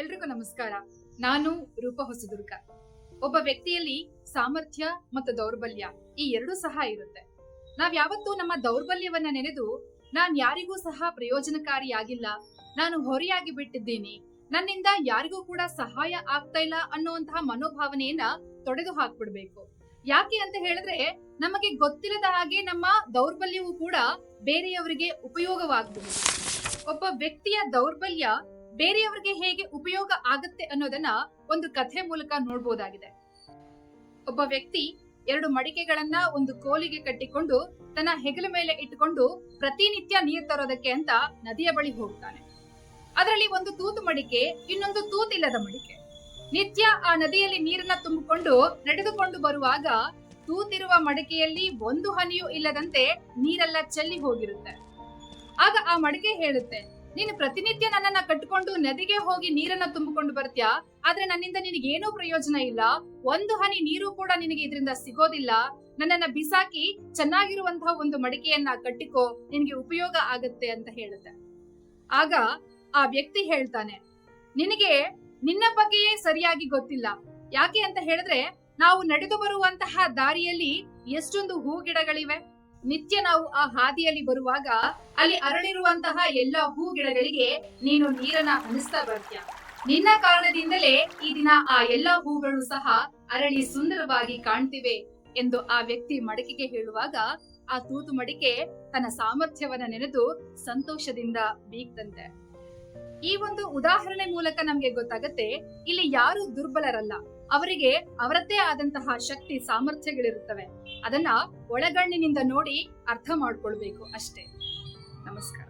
ಎಲ್ರಿಗೂ ನಮಸ್ಕಾರ. ನಾನು ರೂಪ ಹೊಸದುರ್ಗ. ಒಬ್ಬ ವ್ಯಕ್ತಿಯಲ್ಲಿ ಸಾಮರ್ಥ್ಯ ಮತ್ತು ದೌರ್ಬಲ್ಯ ಈ ಎರಡೂ ಸಹ ಇರುತ್ತೆ. ನಾವ್ ಯಾವತ್ತೂ ನಮ್ಮ ದೌರ್ಬಲ್ಯವನ್ನ ನೆನೆದು ನಾನ್ ಯಾರಿಗೂ ಸಹ ಪ್ರಯೋಜನಕಾರಿಯಾಗಿಲ್ಲ, ನಾನು ಹೊರೆಯಾಗಿ ಬಿಟ್ಟಿದ್ದೀನಿ, ನನ್ನಿಂದ ಯಾರಿಗೂ ಕೂಡ ಸಹಾಯ ಆಗ್ತಾ ಇಲ್ಲ ಅನ್ನುವಂತಹ ಮನೋಭಾವನೆಯನ್ನ ತೊಡೆದು ಹಾಕ್ಬಿಡ್ಬೇಕು. ಯಾಕೆ ಅಂತ ಹೇಳಿದ್ರೆ ನಮಗೆ ಗೊತ್ತಿಲ್ಲದ ಹಾಗೆ ನಮ್ಮ ದೌರ್ಬಲ್ಯವು ಕೂಡ ಬೇರೆಯವರಿಗೆ ಉಪಯೋಗವಾಗಬಹುದು. ಒಬ್ಬ ವ್ಯಕ್ತಿಯ ದೌರ್ಬಲ್ಯ ಬೇರೆಯವರಿಗೆ ಹೇಗೆ ಉಪಯೋಗ ಆಗತ್ತೆ ಅನ್ನೋದನ್ನ ಒಂದು ಕಥೆ ಮೂಲಕ ನೋಡ್ಬೋದಾಗಿದೆ. ಒಬ್ಬ ವ್ಯಕ್ತಿ ಎರಡು ಮಡಿಕೆಗಳನ್ನ ಒಂದು ಕೋಲಿಗೆ ಕಟ್ಟಿಕೊಂಡು ತನ್ನ ಹೆಗಲ ಮೇಲೆ ಇಟ್ಟುಕೊಂಡು ಪ್ರತಿನಿತ್ಯ ನೀರ್ ತರೋದಕ್ಕೆ ಅಂತ ನದಿಯ ಬಳಿ ಹೋಗ್ತಾನೆ. ಅದರಲ್ಲಿ ಒಂದು ತೂತು ಮಡಿಕೆ, ಇನ್ನೊಂದು ತೂತಿಲ್ಲದ ಮಡಿಕೆ. ನಿತ್ಯ ಆ ನದಿಯಲ್ಲಿ ನೀರನ್ನ ತುಂಬಿಕೊಂಡು ನಡೆದುಕೊಂಡು ಬರುವಾಗ ತೂತಿರುವ ಮಡಿಕೆಯಲ್ಲಿ ಒಂದು ಹನಿಯೂ ಇಲ್ಲದಂತೆ ನೀರೆಲ್ಲ ಚೆಲ್ಲಿ ಹೋಗಿರುತ್ತೆ. ಆಗ ಆ ಮಡಿಕೆ ಹೇಳುತ್ತೆ ನೀನು ಪ್ರತಿನಿತ್ಯ ನನ್ನನ್ನ ಕಟ್ಟಿಕೊಂಡು ನದಿಗೆ ಹೋಗಿ ನೀರನ್ನ ತುಂಬಿಕೊಂಡು ಬರ್ತೀಯಾ? ಆದ್ರೆ ನನ್ನಿಂದ ನಿನಗೆ ಏನೂ ಪ್ರಯೋಜನ ಇಲ್ಲ. ಒಂದು ಹನಿ ನೀರು ಕೂಡ ನಿನಗೆ ಇದರಿಂದ ಸಿಗೋದಿಲ್ಲ. ನನ್ನನ್ನ ಬಿಸಾಕಿ ಚೆನ್ನಾಗಿರುವಂತಹ ಒಂದು ಮಡಿಕೆಯನ್ನ ಕಟ್ಟಿಕೋ. ನಿನಗೆ ಉಪಯೋಗ ಆಗತ್ತೆ ಅಂತ ಹೇಳುತ್ತೆ. ಆಗ ಆ ವ್ಯಕ್ತಿ ಹೇಳ್ತಾನೆ, ನಿನಗೆ ನಿನ್ನ ಬಗ್ಗೆಯೇ ಸರಿಯಾಗಿ ಗೊತ್ತಿಲ್ಲ. ಯಾಕೆ ಅಂತ ಹೇಳಿದ್ರೆ, ನಾವು ನಡೆದು ಬರುವಂತಹ ದಾರಿಯಲ್ಲಿ ಎಷ್ಟೊಂದು ಹೂಗಿಡಗಳಿವೆ. ನಿತ್ಯ ನಾವು ಆ ಹಾದಿಯಲ್ಲಿ ಬರುವಾಗ ಅಲ್ಲಿ ಅರಳಿರುವಂತಹ ಎಲ್ಲ ಹೂ ಗಿಡಗಳಿಗೆ ನೀನು ನೀರನ್ನ ಹನಿಸ್ತಾ ಬರ್ತೀಯ? ನಿನ್ನ ಕಾರಣದಿಂದಲೇ ಈ ದಿನ ಆ ಎಲ್ಲ ಹೂಗಳು ಸಹ ಅರಳಿ ಸುಂದರವಾಗಿ ಕಾಣ್ತಿವೆ ಎಂದು ಆ ವ್ಯಕ್ತಿ ಮಡಿಕೆಗೆ ಹೇಳುವಾಗ ಆ ತೂತು ಮಡಿಕೆ ತನ್ನ ಸಾಮರ್ಥ್ಯವನ್ನ ನೆನೆದು ಸಂತೋಷದಿಂದ ಬೀಗ್ತಂತೆ. ಈ ಒಂದು ಉದಾಹರಣೆ ಮೂಲಕ ನಮ್ಗೆ ಗೊತ್ತಾಗತ್ತೆ, ಇಲ್ಲಿ ಯಾರು ದುರ್ಬಲರಲ್ಲ. ಅವರಿಗೆ ಅವರದ್ದೇ ಆದಂತಹ ಶಕ್ತಿ, ಸಾಮರ್ಥ್ಯಗಳಿರುತ್ತವೆ. ಅದನ್ನ ಒಳಗಣ್ಣಿನಿಂದ ನೋಡಿ ಅರ್ಥ ಮಾಡ್ಕೊಳ್ಬೇಕು ಅಷ್ಟೇ. ನಮಸ್ಕಾರ.